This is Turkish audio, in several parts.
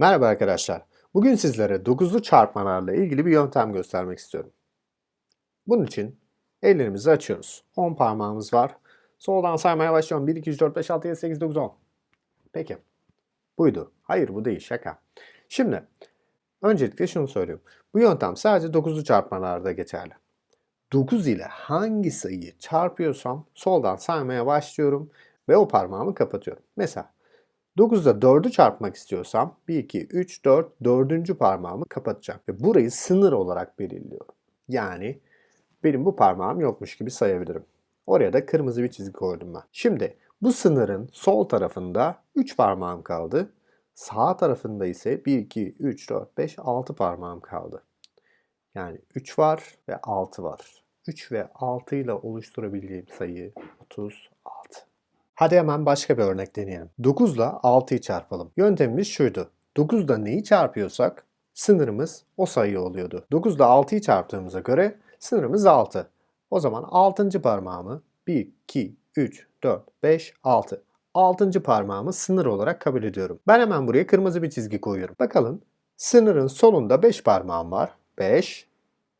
Merhaba arkadaşlar. Bugün sizlere dokuzlu çarpmalarla ilgili bir yöntem göstermek istiyorum. Bunun için ellerimizi açıyoruz. 10 parmağımız var. Soldan saymaya başlıyorum. 1, 2, 3, 4, 5, 6, 7, 8, 9, 10. Peki. Buydu. Hayır bu değil şaka. Şimdi öncelikle şunu söylüyorum. Bu yöntem sadece dokuzlu çarpmalarda geçerli. 9 ile hangi sayıyı çarpıyorsam soldan saymaya başlıyorum ve o parmağımı kapatıyorum. Mesela 9'da 4'ü çarpmak istiyorsam 1, 2, 3, 4, 4. parmağımı kapatacağım. Ve burayı sınır olarak belirliyorum. Yani benim bu parmağım yokmuş gibi sayabilirim. Oraya da kırmızı bir çizgi koydum ben. Şimdi bu sınırın sol tarafında 3 parmağım kaldı. Sağ tarafında ise 1, 2, 3, 4, 5, 6 parmağım kaldı. Yani 3 var ve 6 var. 3 ve 6 ile oluşturabildiğim sayı 36. Hadi hemen başka bir örnek deneyelim. 9 ile 6'yı çarpalım. Yöntemimiz şuydu. 9'da neyi çarpıyorsak sınırımız o sayı oluyordu. 9 ile 6'yı çarptığımıza göre sınırımız 6. O zaman 6. parmağımı 1, 2, 3, 4, 5, 6. 6. parmağımı sınır olarak kabul ediyorum. Ben hemen buraya kırmızı bir çizgi koyuyorum. Bakalım sınırın solunda 5 parmağım var. 5.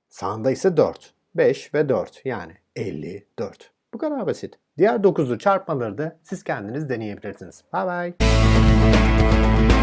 Sağında ise 4. 5 ve 4 yani 54. Bu kadar basit. Diğer 9'lu çarpmaları da siz kendiniz deneyebilirsiniz. Bye bye.